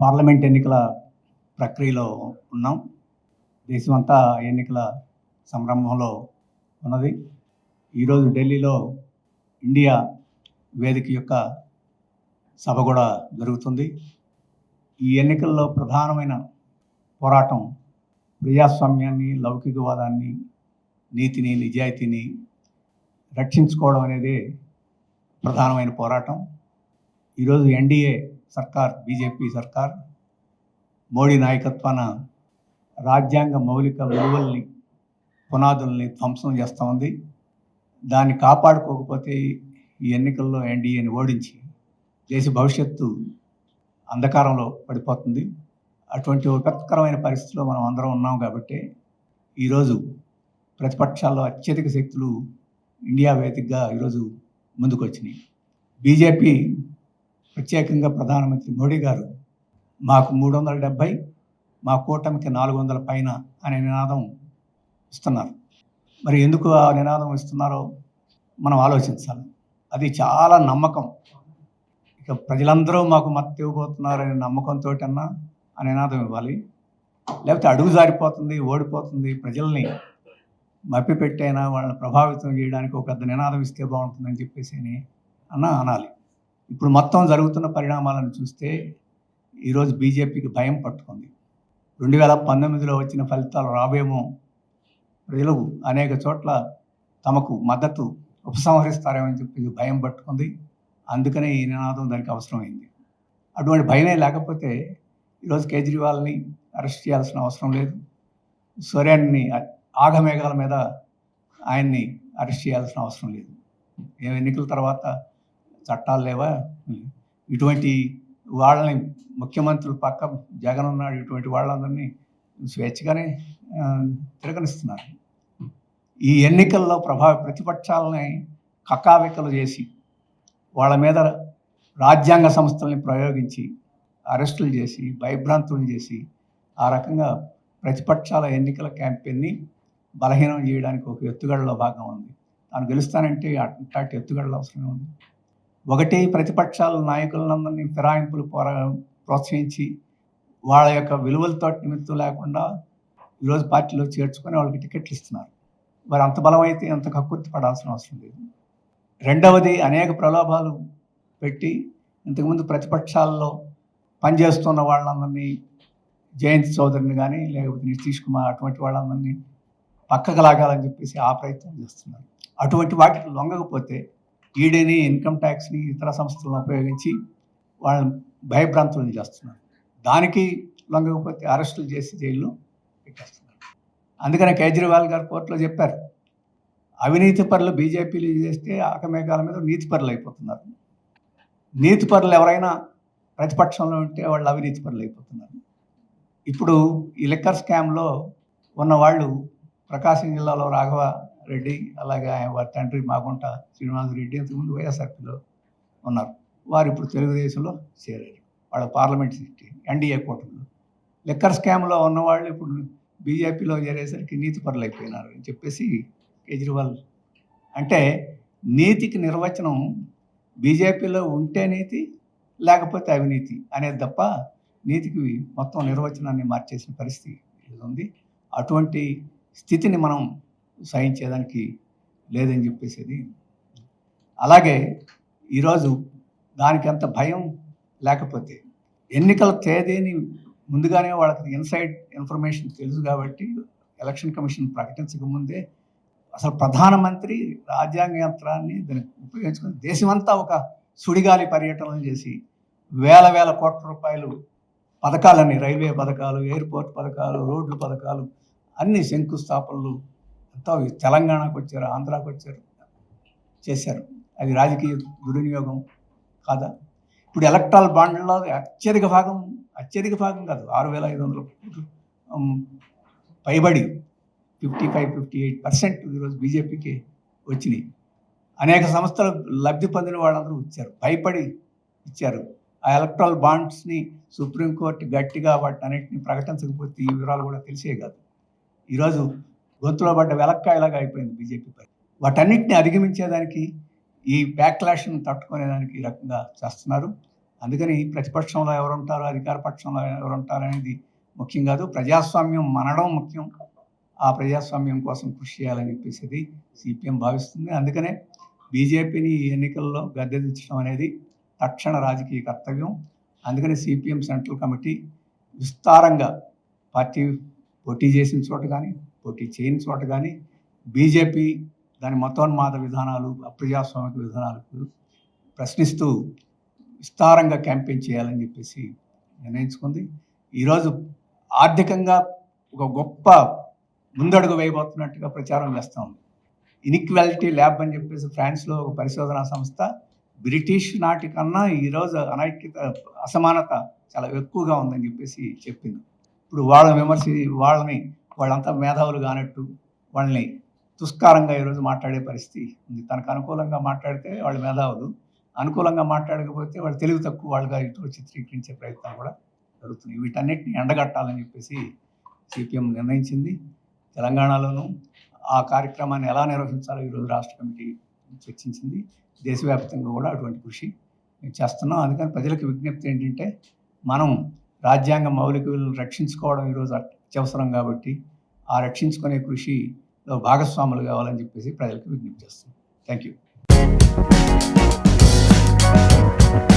Parliament ఎన్నికల ప్రక్రియలో ఉన్నాం. దేశమంతా ఎన్నికల సంరంభంలో ఉన్నది. ఈరోజు ఢిల్లీలో ఇండియా వేదిక యొక్క సభ కూడా జరుగుతుంది. ఈ ఎన్నికల్లో ప్రధానమైన పోరాటం ప్రజాస్వామ్యాన్ని లౌకికవాదాన్ని నీతిని నిజాయితీని రక్షించుకోవడం అనేది ప్రధానమైన పోరాటం. ఈరోజు ఎన్డీఏ సర్కార్ బీజేపీ సర్కార్ మోడీ నాయకత్వాన రాజ్యాంగ మౌలిక విలువల్ని పునాదుల్ని ధ్వంసం చేస్తూ ఉంది. దాన్ని కాపాడుకోకపోతే ఈ ఎన్నికల్లో ఎన్డీఏని ఓడించి దేశ భవిష్యత్తు అంధకారంలో పడిపోతుంది. అటువంటి విపత్కరమైన పరిస్థితిలో మనం అందరం ఉన్నాం కాబట్టి ఈరోజు ప్రతిపక్షాల్లో అత్యధిక శక్తులు ఇండియా వేదికగా ఈరోజు ముందుకు వచ్చినాయి బీజేపీ ప్రత్యేకంగా ప్రధానమంత్రి మోడీ గారు మాకు మూడు వందల డెబ్భై మా కూటమికి నాలుగు వందల పైన అనే నినాదం ఇస్తున్నారు. మరి ఎందుకు ఆ నినాదం ఇస్తున్నారో మనం ఆలోచించాలి. అది చాలా నమ్మకం. ఇక ప్రజలందరూ మాకు మద్దతు ఇవ్వబోతున్నారనే నమ్మకంతో అన్నా ఆ నినాదం ఇవ్వాలి. లేకపోతే అడుగు జారిపోతుంది ఓడిపోతుంది. ప్రజల్ని మప్పిపెట్టైనా వాళ్ళని ప్రభావితం చేయడానికి ఒక పెద్ద నినాదం ఇస్తే బాగుంటుందని చెప్పేసి అని అన్న అనాలి. ఇప్పుడు మొత్తం జరుగుతున్న పరిణామాలను చూస్తే ఈరోజు బీజేపీకి భయం పట్టుకుంది. రెండు వేల పంతొమ్మిదిలో వచ్చిన ఫలితాలు రావేమో ప్రజలు అనేక చోట్ల తమకు మద్దతు ఉపసంహరిస్తారేమని చెప్పి భయం పట్టుకుంది. అందుకనే ఈ నినాదం దానికి అవసరమైంది. అటువంటి భయమే లేకపోతే ఈరోజు కేజ్రీవాల్ని అరెస్ట్ చేయాల్సిన అవసరం లేదు. సోర్యాన్ని ఆగమేఘాల మీద ఆయన్ని అరెస్ట్ చేయాల్సిన అవసరం లేదు. ఏ ఎన్నికల తర్వాత చట్టాలు లేవా? ఇటువంటి వాళ్ళని ముఖ్యమంత్రులు పక్క జగన్ ఉన్నాడు ఇటువంటి వాళ్ళందరినీ స్వేచ్ఛగానే తిరగనిస్తున్నారు. ఈ ఎన్నికల్లో ప్రభావ ప్రతిపక్షాలని కకావికలు చేసి వాళ్ళ మీద రాజ్యాంగ సంస్థల్ని ప్రయోగించి అరెస్టులు చేసి భయభ్రాంతులు చేసి ఆ రకంగా ప్రతిపక్షాల ఎన్నికల క్యాంపెయిన్ని బలహీనం చేయడానికి ఒక ఎత్తుగడలో భాగం ఉంది. తాను గెలుస్తానంటే అట్లాంటి ఎత్తుగడలు అవసరమే ఉంది. ఒకటి ప్రతిపక్షాల నాయకులందరినీ ఫిరాయింపులు పోరా ప్రోత్సహించి వాళ్ళ యొక్క విలువలతో నిమిత్తం లేకుండా ఈరోజు పార్టీలో చేర్చుకొని వాళ్ళకి టికెట్లు ఇస్తున్నారు. మరి అంత బలమైతే అంత కక్కుర్తి పడాల్సిన అవసరం లేదు. రెండవది అనేక ప్రలోభాలు పెట్టి ఇంతకుముందు ప్రతిపక్షాల్లో పనిచేస్తున్న వాళ్ళందరినీ జయంత్ చౌదరిని కానీ లేకపోతే నితీష్ కుమార్ అటువంటి వాళ్ళందరినీ పక్కకు లాగాలని చెప్పేసి ఆ ప్రయత్నం చేస్తున్నారు. అటువంటి వాటికి లొంగకపోతే ఈడీని ఇన్కమ్ ట్యాక్స్ని ఇతర సంస్థలను ఉపయోగించి వాళ్ళని భయభ్రాంతులను చేస్తున్నారు. దానికి లొంగకపోతే అరెస్టులు చేసి జైల్లో పెట్టేస్తున్నారు. అందుకనే కేజ్రీవాల్ గారు కోర్టులో చెప్పారు అవినీతి పరులు బీజేపీలు చేస్తే ఆకమేఘాల మీద నీతి పరులు అయిపోతున్నారు. నీతి పరులు ఎవరైనా ప్రతిపక్షంలో ఉంటే వాళ్ళు అవినీతి పరులు అయిపోతున్నారు. ఇప్పుడు ఈ లిక్కర్ స్కామ్లో ఉన్న వాళ్ళు ప్రకాశం జిల్లాలో రాఘవ రెడ్డి అలాగే ఆయన వారి తండ్రి మాగుంట శ్రీనివాస రెడ్డి అంతకుముందు వైఎస్ఆర్పీలో ఉన్నారు. వారు ఇప్పుడు తెలుగుదేశంలో చేరారు. వాళ్ళ పార్లమెంట్ సీట్ ఎన్డీఏ కూటమిలో. లిక్కర్ స్కామ్లో ఉన్నవాళ్ళు ఇప్పుడు బీజేపీలో చేరేసరికి నీతి పరులు అయిపోయినారు అని చెప్పేసి కేజ్రీవాల్ అంటే నీతికి నిర్వచనం బీజేపీలో ఉంటే నీతి లేకపోతే అవినీతి అనేది తప్ప నీతికి మొత్తం నిర్వచనాన్ని మార్చేసిన పరిస్థితి ఉంది. అటువంటి స్థితిని మనం సైన్ చేయడానికి లేదని చెప్పేసేది. అలాగే ఈరోజు దానికి అంత భయం లేకపోతే ఎన్నికల తేదీని ముందుగానే వాళ్ళకి ఇన్సైడ్ ఇన్ఫర్మేషన్ తెలుసు కాబట్టి ఎలక్షన్ కమిషన్ ప్రకటించక ముందే అసలు ప్రధానమంత్రి రాజ్యాంగ యంత్రాన్ని దాన్ని ఉపయోగించుకుని దేశమంతా ఒక సుడిగాలి పర్యటనలు చేసి వేల వేల కోట్ల రూపాయలు పథకాలన్నీ రైల్వే పథకాలు ఎయిర్పోర్ట్ పథకాలు రోడ్లు పథకాలు అన్ని శంకుస్థాపనలు అంతా తెలంగాణకు వచ్చారు ఆంధ్రాకు వచ్చారు చేశారు. అది రాజకీయ దుర్వినియోగం కాదా? ఇప్పుడు ఎలక్ట్రాల్ బాండ్లలో అత్యధిక భాగం అత్యధిక భాగం కాదు ఆరు వేల ఐదు వందల కోట్లు పైబడి fifty five fifty eight percent ఈరోజు బీజేపీకి వచ్చినాయి. అనేక సంస్థలు లబ్ధి పొందిన వాళ్ళందరూ ఇచ్చారు భయపడి ఇచ్చారు. ఆ ఎలక్ట్రల్ బాండ్స్ని సుప్రీంకోర్టు గట్టిగా వాటిని అన్నింటినీ ప్రకటించకపోతే ఈ వివరాలు కూడా తెలిసే కాదు. ఈరోజు గొంతులో పడ్డ వెలక్కాయలాగా అయిపోయింది బీజేపీ పై వాటన్నిటిని అధిగమించేదానికి ఈ బ్యాక్లాష్ను తట్టుకునేదానికి ఈ రకంగా చేస్తున్నారు. అందుకని ప్రతిపక్షంలో ఎవరు ఉంటారో అధికార పక్షంలో ఎవరు ఉంటారు అనేది ముఖ్యం కాదు. ప్రజాస్వామ్యం మనడం ముఖ్యం. ఆ ప్రజాస్వామ్యం కోసం కృషి చేయాలని చెప్పేసి సిపిఎం భావిస్తుంది. అందుకనే బీజేపీని ఈ ఎన్నికల్లో గద్దెదించడం అనేది తక్షణ రాజకీయ కర్తవ్యం. అందుకని సిపిఎం సెంట్రల్ కమిటీ విస్తారంగా పార్టీ పోటీ చేసిన చోట కానీ పోటీ చేయని చోట కానీ బీజేపీ దాని మతోన్మాద విధానాలు అప్రజాస్వామిక విధానాలకు ప్రశ్నిస్తూ విస్తారంగా క్యాంపెయిన్ చేయాలని చెప్పేసి నిర్ణయించుకుంది. ఈరోజు ఆర్థికంగా ఒక గొప్ప ముందడుగు వేయబోతున్నట్టుగా ప్రచారం చేస్తూ ఉంది. ఇనిక్వాలిటీ ల్యాబ్ అని చెప్పేసి ఫ్రాన్స్లో ఒక పరిశోధనా సంస్థ బ్రిటిష్ నాటి కన్నా ఈరోజు అనైక్యత అసమానత చాలా ఎక్కువగా ఉందని చెప్పేసి చెప్పింది. ఇప్పుడు వాళ్ళని విమర్శ వాళ్ళని వాళ్ళంతా మేధావులు కానట్టు వాళ్ళని తుస్కారంగా ఈరోజు మాట్లాడే పరిస్థితి ఉంది. తనకు అనుకూలంగా మాట్లాడితే వాళ్ళు మేధావులు. అనుకూలంగా మాట్లాడకపోతే వాళ్ళు తెలివి తక్కువ వాళ్ళుగా ఇటు చిత్రీకరించే ప్రయత్నం కూడా జరుగుతుంది వీటన్నిటిని ఎండగట్టాలని చెప్పేసి సిపిఎం నిర్ణయించింది. తెలంగాణలోనూ ఆ కార్యక్రమాన్ని ఎలా నిర్వహించాలో ఈరోజు రాష్ట్ర కమిటీ చర్చించింది. దేశవ్యాప్తంగా కూడా అటువంటి కృషి చేస్తున్నాం. అందుకని ప్రజలకు విజ్ఞప్తి ఏంటంటే మనం రాజ్యాంగ మౌలిక విలువలను రక్షించుకోవడం ఈరోజు అత్యవసరం కాబట్టి ఆ రక్షించుకునే కృషిలో భాగస్వాములు కావాలని చెప్పేసి ప్రజలకు విజ్ఞప్తి చేస్తున్నాం. Thank you